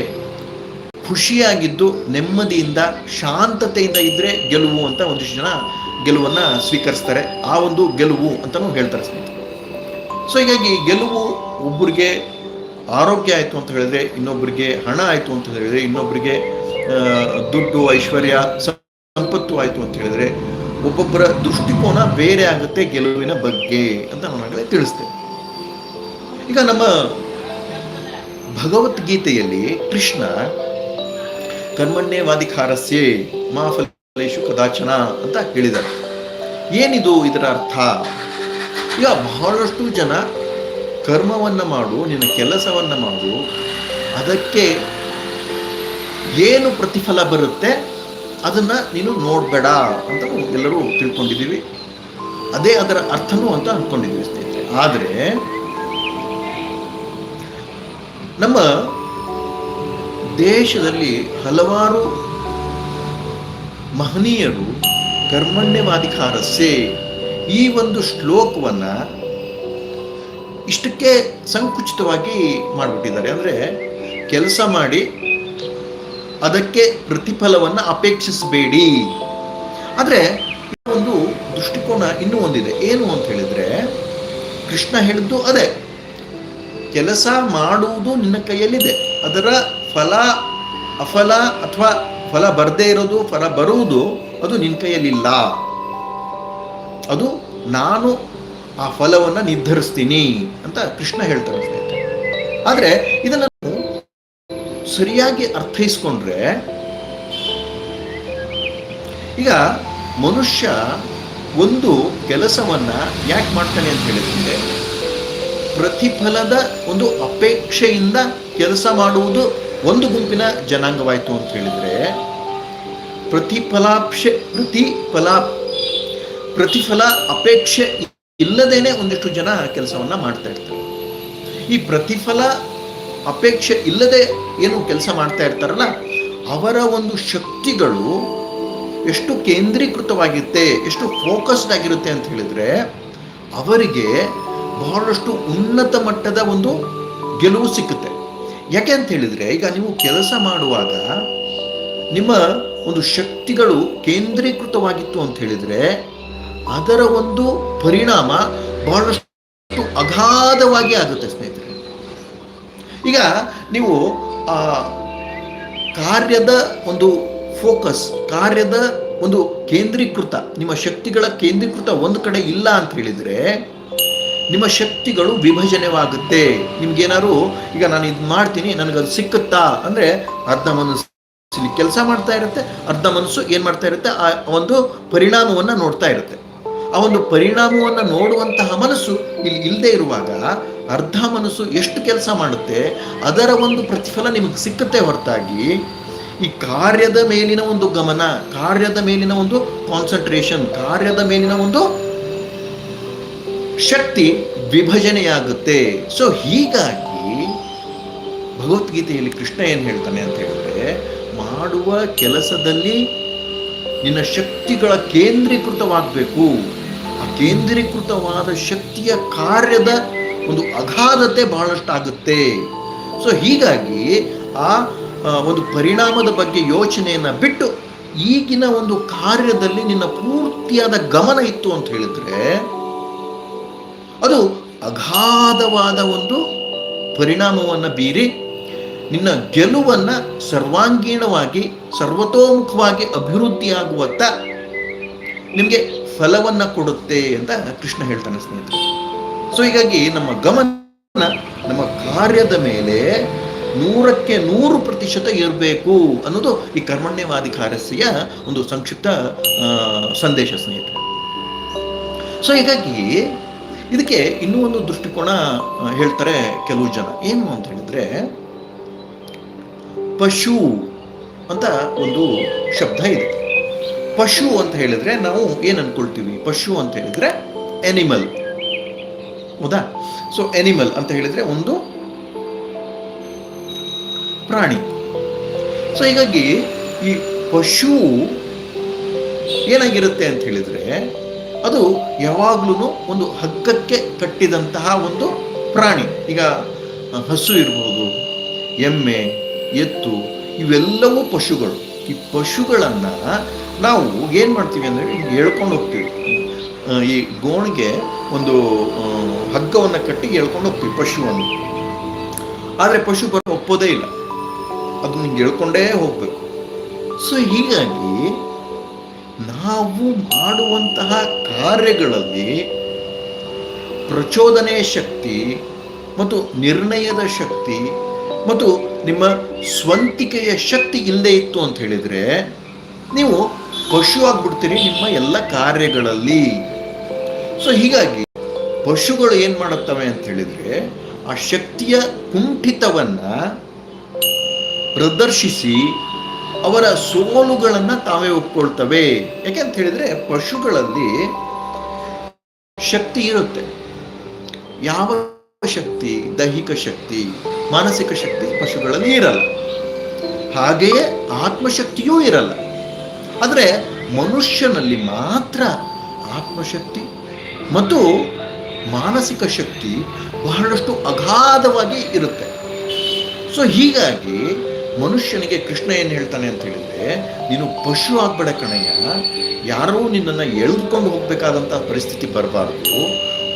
ಖುಷಿಯಾಗಿದ್ದು, ನೆಮ್ಮದಿಯಿಂದ, ಶಾಂತತೆಯಿಂದ ಇದ್ದರೆ ಗೆಲುವು ಅಂತ ಒಂದಿಷ್ಟು ಜನ ಗೆಲುವನ್ನು ಸ್ವೀಕರಿಸ್ತಾರೆ. ಆ ಒಂದು ಗೆಲುವು ಅಂತಲೂ ಹೇಳ್ತಾರೆ ಸ್ನೇಹಿತರೆ. ಸೊ ಹೀಗಾಗಿ ಗೆಲುವು ಒಬ್ಬರಿಗೆ ಆರೋಗ್ಯ ಆಯಿತು ಅಂತ ಹೇಳಿದ್ರೆ ಇನ್ನೊಬ್ಬರಿಗೆ ಹಣ ಆಯಿತು ಅಂತ ಹೇಳಿದ್ರೆ ಇನ್ನೊಬ್ಬರಿಗೆ ದುಡ್ಡು, ಐಶ್ವರ್ಯ ಸಂಪತ್ತು ಆಯಿತು ಅಂತ ಹೇಳಿದ್ರೆ ಒಬ್ಬೊಬ್ಬರ ದೃಷ್ಟಿಕೋನ ಬೇರೆ ಆಗುತ್ತೆ ಗೆಲುವಿನ ಬಗ್ಗೆ ಅಂತ ನಾನು ತಿಳಿಸ್ತೇನೆ. ಈಗ ನಮ್ಮ ಭಗವದ್ಗೀತೆಯಲ್ಲಿ ಕೃಷ್ಣ ಕರ್ಮಣ್ಯವಾದಿಕಾರಸ್ಯೆ ಮಾ ಫಲೇಶು ಕದಾಚನ ಅಂತ ಹೇಳಿದ್ದಾರೆ ಏನಿದು ಇದರ ಅರ್ಥ? ಈಗ ಬಹಳಷ್ಟು ಜನ ಕರ್ಮವನ್ನ ಮಾಡು, ನಿನ್ನ ಕೆಲಸವನ್ನ ಮಾಡು, ಅದಕ್ಕೆ ಏನು ಪ್ರತಿಫಲ ಬರುತ್ತೆ ಅದನ್ನ ನೀನು ನೋಡಬೇಡ ಅಂತ ಎಲ್ಲರೂ ತಿಳ್ಕೊಂಡಿದ್ದೀವಿ. ಅದೇ ಅದರ ಅರ್ಥನೂ ಅಂತ ಅಂದ್ಕೊಂಡಿದ್ದೀವಿ ಸ್ನೇಹಿತರೆ. ಆದರೆ ನಮ್ಮ ದೇಶದಲ್ಲಿ ಹಲವಾರು ಮಹನೀಯರು ಕರ್ಮಣ್ಯವಾಧಿಕಾರಸ್ಸೇ ಈ ಒಂದು ಶ್ಲೋಕವನ್ನ ಇಷ್ಟಕ್ಕೆ ಸಂಕುಚಿತವಾಗಿ ಮಾಡಿಬಿಟ್ಟಿದ್ದಾರೆ. ಅಂದರೆ ಕೆಲಸ ಮಾಡಿ ಅದಕ್ಕೆ ಪ್ರತಿಫಲವನ್ನು ಅಪೇಕ್ಷಿಸಬೇಡಿ. ಆದರೆ ಒಂದು ದೃಷ್ಟಿಕೋನ ಇನ್ನೂ ಒಂದಿದೆ. ಏನು ಅಂತ ಹೇಳಿದ್ರೆ, ಕೃಷ್ಣ ಹೇಳಿದ್ದು ಅದೇ. ಕೆಲಸ ಮಾಡುವುದು ನಿನ್ನ ಕೈಯಲ್ಲಿದೆ. ಅದರ ಫಲ, ಅಫಲ ಅಥವಾ ಫಲ ಬರದೇ ಇರೋದು, ಫಲ ಬರುವುದು ಅದು ನಿನ್ನ ಕೈಯಲ್ಲಿಲ್ಲ. ಅದು ನಾನು ಆ ಫಲವನ್ನು ನಿರ್ಧರಿಸ್ತೀನಿ ಅಂತ ಕೃಷ್ಣ ಹೇಳ್ತಾರೆ ಸ್ನೇಹಿತರೆ. ಆದರೆ ಇದನ್ನು ಸರಿಯಾಗಿ ಅರ್ಥೈಸ್ಕೊಂಡ್ರೆ ಈಗ ಮನುಷ್ಯ ಒಂದು ಕೆಲಸವನ್ನ ಯಾಕೆ ಮಾಡ್ತಾನೆ ಅಂತ ಹೇಳಿದ್ರೆ ಪ್ರತಿಫಲದ ಒಂದು ಅಪೇಕ್ಷೆಯಿಂದ ಕೆಲಸ ಮಾಡುವುದು ಒಂದು ಗುಂಪಿನ ಜನಾಂಗವಾಯಿತು ಅಂತ ಹೇಳಿದ್ರೆ ಪ್ರತಿಫಲಾಪೇಕ್ಷೆ ಪ್ರತಿಫಲ ಪ್ರತಿಫಲ ಅಪೇಕ್ಷೆ ಇಲ್ಲದೇನೆ ಒಂದಿಷ್ಟು ಜನ ಕೆಲಸವನ್ನ ಮಾಡ್ತಾ ಇರ್ತಾರೆ. ಈ ಪ್ರತಿಫಲ, ಅಪೇಕ್ಷೆ ಇಲ್ಲದೆ ಏನು ಕೆಲಸ ಮಾಡ್ತಾ ಇರ್ತಾರಲ್ಲ, ಅವರ ಒಂದು ಶಕ್ತಿಗಳು ಎಷ್ಟು ಕೇಂದ್ರೀಕೃತವಾಗಿರುತ್ತೆ, ಎಷ್ಟು ಫೋಕಸ್ಡ್ ಆಗಿರುತ್ತೆ ಅಂತ ಹೇಳಿದ್ರೆ, ಅವರಿಗೆ ಬಹಳಷ್ಟು ಉನ್ನತ ಮಟ್ಟದ ಒಂದು ಗೆಲುವು ಸಿಕ್ಕುತ್ತೆ. ಯಾಕೆ ಅಂತ ಹೇಳಿದ್ರೆ, ಈಗ ನೀವು ಕೆಲಸ ಮಾಡುವಾಗ ನಿಮ್ಮ ಒಂದು ಶಕ್ತಿಗಳು ಕೇಂದ್ರೀಕೃತವಾಗಿತ್ತು ಅಂತ ಹೇಳಿದ್ರೆ ಅದರ ಒಂದು ಪರಿಣಾಮ ಬಹಳಷ್ಟು ಅಗಾಧವಾಗಿ ಆಗುತ್ತೆ ಸ್ನೇಹಿತರೆ. ಈಗ ನೀವು, ಆ, ಕಾರ್ಯದ ಒಂದು ಫೋಕಸ್ ಕಾರ್ಯದ ಒಂದು ಕೇಂದ್ರೀಕೃತ, ನಿಮ್ಮ ಶಕ್ತಿಗಳ ಕೇಂದ್ರೀಕೃತ ಒಂದು ಕಡೆ ಇಲ್ಲ ಅಂತ ಹೇಳಿದ್ರೆ, ನಿಮ್ಮ ಶಕ್ತಿಗಳು ವಿಭಜನೆವಾಗುತ್ತೆ. ನಿಮ್ಗೇನಾದ್ರು, ಈಗ ನಾನು ಇದು ಮಾಡ್ತೀನಿ, ನನಗದು ಸಿಕ್ಕುತ್ತಾ? ಅಂದ್ರೆ ಅರ್ಧ ಮನಸ್ಸು ಕೆಲಸ ಮಾಡ್ತಾ ಇರುತ್ತೆ, ಅರ್ಧ ಮನಸ್ಸು ಏನ್ ಮಾಡ್ತಾ ಇರುತ್ತೆ, ಆ ಒಂದು ಪರಿಣಾಮವನ್ನ ನೋಡ್ತಾ ಇರುತ್ತೆ. ಆ ಒಂದು ಪರಿಣಾಮವನ್ನು ನೋಡುವಂತಹ ಮನಸ್ಸು ಇಲ್ಲಿ ಇಲ್ಲದೆ ಇರುವಾಗ ಅರ್ಧ ಮನಸ್ಸು ಎಷ್ಟು ಕೆಲಸ ಮಾಡುತ್ತೆ, ಅದರ ಒಂದು ಪ್ರತಿಫಲ ನಿಮಗೆ ಸಿಕ್ಕುತ್ತೆ ಹೊರತಾಗಿ ಈ ಕಾರ್ಯದ ಮೇಲಿನ ಒಂದು ಗಮನ, ಕಾರ್ಯದ ಮೇಲಿನ ಒಂದು ಕಾನ್ಸಂಟ್ರೇಷನ್ ಕಾರ್ಯದ ಮೇಲಿನ ಒಂದು ಶಕ್ತಿ ವಿಭಜನೆಯಾಗುತ್ತೆ. ಸೊ ಹೀಗಾಗಿ ಭಗವದ್ಗೀತೆಯಲ್ಲಿ ಕೃಷ್ಣ ಏನು ಹೇಳ್ತಾನೆ ಅಂತ ಹೇಳಿದ್ರೆ, ಮಾಡುವ ಕೆಲಸದಲ್ಲಿ ನಿನ್ನ ಶಕ್ತಿಗಳ ಕೇಂದ್ರೀಕೃತವಾಗಬೇಕು. ಕೇಂದ್ರೀಕೃತವಾದ ಶಕ್ತಿಯ ಕಾರ್ಯದ ಒಂದು ಅಗಾಧತೆ ಬಹಳಷ್ಟು ಆಗುತ್ತೆ ಸೊ ಹೀಗಾಗಿ ಆ, ಒಂದು ಪರಿಣಾಮದ ಬಗ್ಗೆ ಯೋಚನೆಯನ್ನು ಬಿಟ್ಟು ಈಗಿನ ಒಂದು ಕಾರ್ಯದಲ್ಲಿ ನಿನ್ನ ಪೂರ್ತಿಯಾದ ಗಮನ ಇತ್ತು ಅಂತ ಹೇಳಿದ್ರೆ ಅದು ಅಗಾಧವಾದ ಒಂದು ಪರಿಣಾಮವನ್ನು ಬೀರಿ ನಿನ್ನ ಗೆಲುವನ್ನ ಸರ್ವಾಂಗೀಣವಾಗಿ ಸರ್ವತೋಮುಖವಾಗಿ ಅಭಿವೃದ್ಧಿಯಾಗುವತ್ತ ನಿಮಗೆ ಫಲವನ್ನ ಕೊಡುತ್ತೆ ಅಂತ ಕೃಷ್ಣ ಹೇಳ್ತಾನೆ ಸ್ನೇಹಿತರು. ಸೊ ಹೀಗಾಗಿ ನಮ್ಮ ಗಮನ ನಮ್ಮ ಕಾರ್ಯದ ಮೇಲೆ ನೂರಕ್ಕೆ ನೂರು ಪ್ರತಿಶತ ಇರಬೇಕು ಅನ್ನೋದು ಈ ಕರ್ಮಣ್ಯವಾಧಿಕಾರಸ್ಯ ಒಂದು ಸಂಕ್ಷಿಪ್ತ ಸಂದೇಶ ಸ್ನೇಹಿತರೆ. ಸೊ ಹೀಗಾಗಿ ಇದಕ್ಕೆ ಇನ್ನೂ ಒಂದು ದೃಷ್ಟಿಕೋನ ಹೇಳ್ತಾರೆ ಕೆಲವು ಜನ. ಏನು ಅಂತ ಹೇಳಿದ್ರೆ, ಪಶು ಅಂತ ಒಂದು ಶಬ್ದ ಇದೆ. ಪಶು ಅಂತ ಹೇಳಿದ್ರೆ ನಾವು ಏನ್ ಅನ್ಕೊಳ್ತೀವಿ? ಪಶು ಅಂತ ಹೇಳಿದ್ರೆ ಎನಿಮಲ್ ಹೌದಾ? ಸೊ ಎನಿಮಲ್ ಅಂತ ಹೇಳಿದ್ರೆ ಒಂದು ಪ್ರಾಣಿ. ಸೊ ಹೀಗಾಗಿ ಈ ಪಶು ಏನಾಗಿರುತ್ತೆ ಅಂತ ಹೇಳಿದ್ರೆ ಅದು ಯಾವಾಗ್ಲೂ ಒಂದು ಹಗ್ಗಕ್ಕೆ ಕಟ್ಟಿದಂತಹ ಒಂದು ಪ್ರಾಣಿ. ಈಗ ಹಸು ಇರಬಹುದು ಎಮ್ಮೆ, ಎತ್ತು, ಇವೆಲ್ಲವೂ ಪಶುಗಳು. ಈ ಪಶುಗಳನ್ನ ನಾವು ಏನು ಮಾಡ್ತೀವಿ ಅಂದ್ರೆ ಹೇಳ್ಕೊಂಡು ಹೋಗ್ತೀವಿ. ಈ ಗೋಣಿಗೆ ಒಂದು ಹಗ್ಗವನ್ನು ಕಟ್ಟಿ ಹೇಳ್ಕೊಂಡು ಹೋಗ್ತೀವಿ, ಪಶುವನ್ನು. ಆದರೆ ಪಶು ಬರೋ ಒಪ್ಪೋದೇ ಇಲ್ಲ. ಅದನ್ನ ಎಳ್ಕೊಂಡೇ ಹೋಗ್ಬೇಕು. ಸೊ ಹೀಗಾಗಿ ನಾವು ಮಾಡುವಂತಹ ಕಾರ್ಯಗಳಲ್ಲಿ ಪ್ರಚೋದನೆ ಶಕ್ತಿ ಮತ್ತು ನಿರ್ಣಯದ ಶಕ್ತಿ ಮತ್ತು ನಿಮ್ಮ ಸ್ವಂತಿಕೆಯ ಶಕ್ತಿ ಇಲ್ಲದೆ ಇತ್ತು ಅಂತ ಹೇಳಿದರೆ ನೀವು ಪಶು ಆಗ್ಬಿಡ್ತೀರಿ ನಿಮ್ಮ ಎಲ್ಲ ಕಾರ್ಯಗಳಲ್ಲಿ. ಸೊ ಹೀಗಾಗಿ ಪಶುಗಳು ಏನ್ ಮಾಡುತ್ತವೆ ಅಂತ ಹೇಳಿದ್ರೆ, ಆ ಶಕ್ತಿಯ ಕುಂಠಿತವನ್ನ ಪ್ರದರ್ಶಿಸಿ ಅವರ ಸೋಲುಗಳನ್ನ ತಾವೇ ಒಪ್ಕೊಳ್ತವೆ. ಯಾಕೆಂತ ಹೇಳಿದ್ರೆ, ಪಶುಗಳಲ್ಲಿ ಶಕ್ತಿ ಇರುತ್ತೆ. ಯಾವ ಶಕ್ತಿ? ದೈಹಿಕ ಶಕ್ತಿ, ಮಾನಸಿಕ ಶಕ್ತಿ ಪಶುಗಳಲ್ಲಿ ಇರಲ್ಲ. ಹಾಗೆಯೇ ಆತ್ಮಶಕ್ತಿಯೂ ಇರಲ್ಲ. ಆದರೆ ಮನುಷ್ಯನಲ್ಲಿ ಮಾತ್ರ ಆತ್ಮಶಕ್ತಿ ಮತ್ತು ಮಾನಸಿಕ ಶಕ್ತಿ ಬಹಳಷ್ಟು ಅಗಾಧವಾಗಿ ಇರುತ್ತೆ. ಸೊ ಹೀಗಾಗಿ ಮನುಷ್ಯನಿಗೆ ಕೃಷ್ಣ ಏನು ಹೇಳ್ತಾನೆ ಅಂತ ಹೇಳಿದ್ರೆ, ನೀನು ಪಶು ಆಗ್ಬೇಡ ಕಣಯ್ಯ, ಯಾರೂ ನಿನ್ನನ್ನು ಎಳೆದುಕೊಂಡು ಹೋಗಬೇಕಾದಂಥ ಪರಿಸ್ಥಿತಿ ಬರಬಾರ್ದು,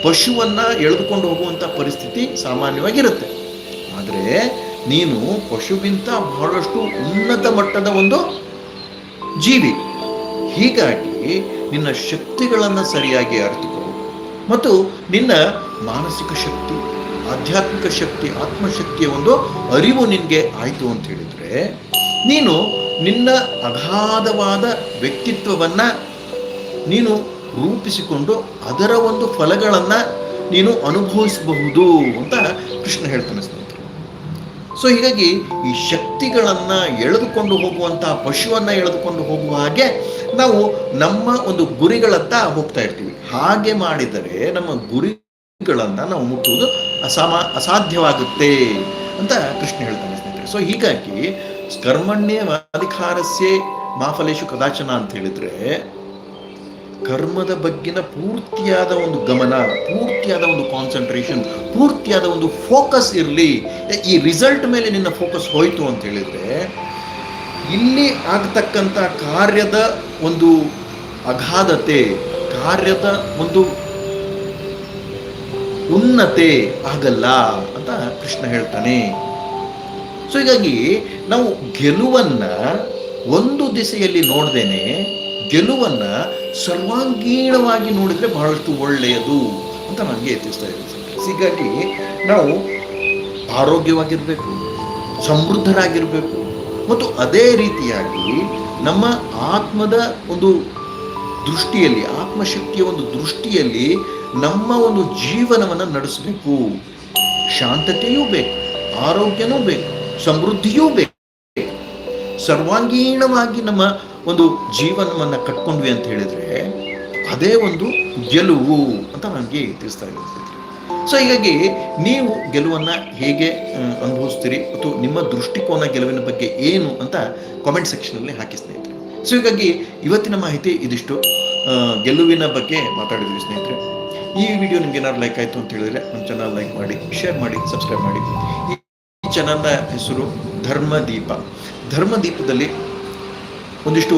ಪಶುವನ್ನು ಎಳೆದುಕೊಂಡು ಹೋಗುವಂಥ ಪರಿಸ್ಥಿತಿ ಸಾಮಾನ್ಯವಾಗಿರುತ್ತೆ. ಆದರೆ ನೀನು ಪಶುಗಿಂತ ಬಹಳಷ್ಟು ಉನ್ನತ ಮಟ್ಟದ ಒಂದು ಜೀವಿ. ಹೀಗಾಗಿ ನಿನ್ನ ಶಕ್ತಿಗಳನ್ನು ಸರಿಯಾಗಿ ಅರ್ಥಿಕೋ ಮತ್ತು ನಿನ್ನ ಮಾನಸಿಕ ಶಕ್ತಿ, ಆಧ್ಯಾತ್ಮಿಕ ಶಕ್ತಿ, ಆತ್ಮಶಕ್ತಿಯ ಒಂದು ಅರಿವು ನಿನಗೆ ಆಯಿತು ಅಂತ ಹೇಳಿದರೆ, ನೀನು ನಿನ್ನ ಅಗಾಧವಾದ ವ್ಯಕ್ತಿತ್ವವನ್ನು ನೀನು ರೂಪಿಸಿಕೊಂಡು ಅದರ ಒಂದು ಫಲಗಳನ್ನು ನೀನು ಅನುಭವಿಸಬಹುದು ಅಂತ ಕೃಷ್ಣ ಹೇಳ್ತಾನೆ ಸೊ ಹೀಗಾಗಿ ಈ ಶಕ್ತಿಗಳನ್ನು ಎಳೆದುಕೊಂಡು ಹೋಗುವಂತಹ ಪಶುವನ್ನು ಎಳೆದುಕೊಂಡು ಹೋಗುವ ಹಾಗೆ ನಾವು ನಮ್ಮ ಒಂದು ಗುರಿಗಳತ್ತ ಹೋಗ್ತಾ ಇರ್ತೀವಿ. ಹಾಗೆ ಮಾಡಿದರೆ ನಮ್ಮ ಗುರಿಗಳನ್ನು ನಾವು ಮುಟ್ಟುವುದು ಅಸಾಮ, ಅಸಾಧ್ಯವಾಗುತ್ತೆ ಅಂತ ಕೃಷ್ಣ ಹೇಳ್ತಾನೆ ಸ್ನೇಹಿತರೆ. ಸೊ ಹೀಗಾಗಿ ಕರ್ಮಣ್ಯ ಅಧಿಕಾರಸ್ಯೇ ಮಾಫಲೇಶು ಕದಾಚನ ಅಂತ ಹೇಳಿದ್ರೆ ಕರ್ಮದ ಬಗ್ಗಿನ ಪೂರ್ತಿಯಾದ ಒಂದು ಗಮನ, ಪೂರ್ತಿಯಾದ ಒಂದು ಕಾನ್ಸಂಟ್ರೇಷನ್ ಪೂರ್ತಿಯಾದ ಒಂದು ಫೋಕಸ್ ಇರಲಿ, ಈ ರಿಸಲ್ಟ್ ಮೇಲೆ ನಿನ್ನ ಫೋಕಸ್ ಹೋಯಿತು ಅಂತ ಹೇಳಿದ್ರೆ, ಇಲ್ಲಿ ಆಗ್ತಕ್ಕಂಥ ಕಾರ್ಯದ ಒಂದು ಅಗಾಧತೆ, ಕಾರ್ಯದ ಒಂದು ಉನ್ನತೆ ಆಗಲ್ಲ ಅಂತ ಕೃಷ್ಣ ಹೇಳ್ತಾನೆ. ಸೊ ಹೀಗಾಗಿ ನಾವು ಗೆಲುವನ್ನು ಒಂದು ದಿಸೆಯಲ್ಲಿ ನೋಡ್ದೇನೆ ಗೆಲುವನ್ನ ಸರ್ವಾಂಗೀಣವಾಗಿ ನೋಡಿದ್ರೆ ಬಹಳಷ್ಟು ಒಳ್ಳೆಯದು ಅಂತ ನನಗೆ ಎತ್ತಿಸ್ತಾ ಇದ್ದೀನಿ ಹೀಗಾಗಿ ನಾವು ಆರೋಗ್ಯವಾಗಿರಬೇಕು, ಸಮೃದ್ಧರಾಗಿರಬೇಕು ಮತ್ತು ಅದೇ ರೀತಿಯಾಗಿ ನಮ್ಮ ಆತ್ಮದ ಒಂದು ದೃಷ್ಟಿಯಲ್ಲಿ, ಆತ್ಮಶಕ್ತಿಯ ಒಂದು ದೃಷ್ಟಿಯಲ್ಲಿ ನಮ್ಮ ಒಂದು ಜೀವನವನ್ನು ನಡೆಸಬೇಕು. ಶಾಂತತೆಯೂ ಬೇಕು, ಆರೋಗ್ಯನೂ ಬೇಕು, ಸಮೃದ್ಧಿಯೂ ಬೇಕು. ಸರ್ವಾಂಗೀಣವಾಗಿ ನಮ್ಮ ಒಂದು ಜೀವನವನ್ನು ಕಟ್ಕೊಂಡ್ವಿ ಅಂತ ಹೇಳಿದರೆ ಅದೇ ಒಂದು ಗೆಲುವು ಅಂತ ನನಗೆ ತಿಳಿಸ್ತಾ ಇರುತ್ತೆ ಸೊ ಹೀಗಾಗಿ ನೀವು ಗೆಲುವನ್ನು ಹೇಗೆ ಅನುಭವಿಸ್ತೀರಿ ಮತ್ತು ನಿಮ್ಮ ದೃಷ್ಟಿಕೋನ ಗೆಲುವಿನ ಬಗ್ಗೆ ಏನು ಅಂತ ಕಾಮೆಂಟ್ ಸೆಕ್ಷನಲ್ಲಿ ಹಾಕಿ ಸ್ನೇಹಿತರೆ. ಸೊ ಹೀಗಾಗಿ ಇವತ್ತಿನ ಮಾಹಿತಿ ಇದಿಷ್ಟು. ಗೆಲುವಿನ ಬಗ್ಗೆ ಮಾತಾಡಿದ್ವಿ ಸ್ನೇಹಿತರೆ. ಈ ವಿಡಿಯೋ ನಿಮ್ಗೆ ಏನಾದ್ರು ಲೈಕ್ ಆಯಿತು ಅಂತ ಹೇಳಿದ್ರೆ ನಮ್ಮ ಚಾನಲ್ ಲೈಕ್ ಮಾಡಿ ಶೇರ್ ಮಾಡಿ ಸಬ್ಸ್ಕ್ರೈಬ್ ಮಾಡಿ. ಈ ಚಾನಲ್ನ ಹೆಸರು ಧರ್ಮದೀಪ. ಧರ್ಮದೀಪದಲ್ಲಿ ಒಂದಿಷ್ಟು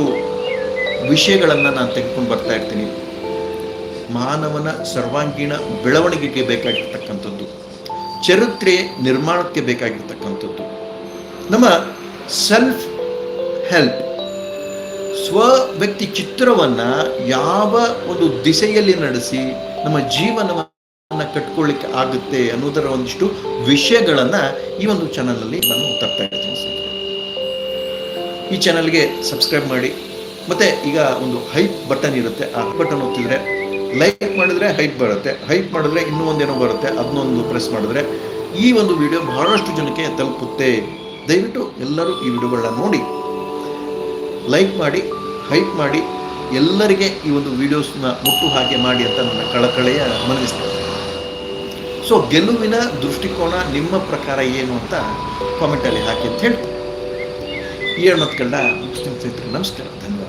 ವಿಷಯಗಳನ್ನು ನಾನು ತೆಗೆದುಕೊಂಡು ಬರ್ತಾ ಇರ್ತೀನಿ. ಮಾನವನ ಸರ್ವಾಂಗೀಣ ಬೆಳವಣಿಗೆಗೆ ಬೇಕಾಗಿರ್ತಕ್ಕಂಥದ್ದು. ಚರಿತ್ರೆ ನಿರ್ಮಾಣಕ್ಕೆ ಬೇಕಾಗಿರ್ತಕ್ಕಂಥದ್ದು. ನಮ್ಮ ಸೆಲ್ಫ್ ಹೆಲ್ಪ್ ಸ್ವ ವ್ಯಕ್ತಿ ಚಿತ್ರವನ್ನು ಯಾವ ಒಂದು ದಿಸೆಯಲ್ಲಿ ನಡೆಸಿ ನಮ್ಮ ಜೀವನವನ್ನು ಕಟ್ಕೊಳ್ಳಿಕ್ಕೆ ಆಗುತ್ತೆ ಅನ್ನೋದರ ಒಂದಿಷ್ಟು ವಿಷಯಗಳನ್ನು ಈ ಒಂದು ಚಾನಲಲ್ಲಿ ನಾನು ತರ್ತಾ ಇರ್ತೀನಿ. ಈ ಚಾನಲ್ಗೆ ಸಬ್ಸ್ಕ್ರೈಬ್ ಮಾಡಿ. ಮತ್ತೆ ಈಗ ಒಂದು ಹೈಪ್ ಬಟನ್ ಇರುತ್ತೆ. ಆ ಬಟನ್ ಒತ್ತಿದ್ರೆ ಲೈಕ್ ಮಾಡಿದ್ರೆ ಹೈಪ್ ಬರುತ್ತೆ. ಹೈಪ್ ಮಾಡಿದ್ರೆ ಇನ್ನೂ ಒಂದೇನೋ ಬರುತ್ತೆ. ಅದನ್ನೊಂದು ಪ್ರೆಸ್ ಮಾಡಿದ್ರೆ ಈ ಒಂದು ವಿಡಿಯೋ ಬಹಳಷ್ಟು ಜನಕ್ಕೆ ತಲುಪುತ್ತೆ. ದಯವಿಟ್ಟು ಎಲ್ಲರೂ ಈ ವಿಡಿಯೋಗಳನ್ನ ನೋಡಿ. ಲೈಕ್ ಮಾಡಿ ಹೈಪ್ ಮಾಡಿ, ಎಲ್ಲರಿಗೆ ಈ ಒಂದು ವಿಡಿಯೋಸ್ನ ಮುಟ್ಟು ಹಾಗೆ ಮಾಡಿ ಅಂತ ನನ್ನ ಕಳಕಳೆಯ ಮನವಿಸ್ತೇನೆ ಸೊ ಗೆಲುವಿನ ದೃಷ್ಟಿಕೋನ ನಿಮ್ಮ ಪ್ರಕಾರ ಏನು ಅಂತ ಕಾಮೆಂಟಲ್ಲಿ ಹಾಕಿ ಅಂತ ಹೇಳ್ತೀನಿ ಈ ಮಾತುಗಳನ್ನ ಮುಗಿಸ್ತೀನಿ ನಮಸ್ಕಾರ. ಧನ್ಯವಾದ.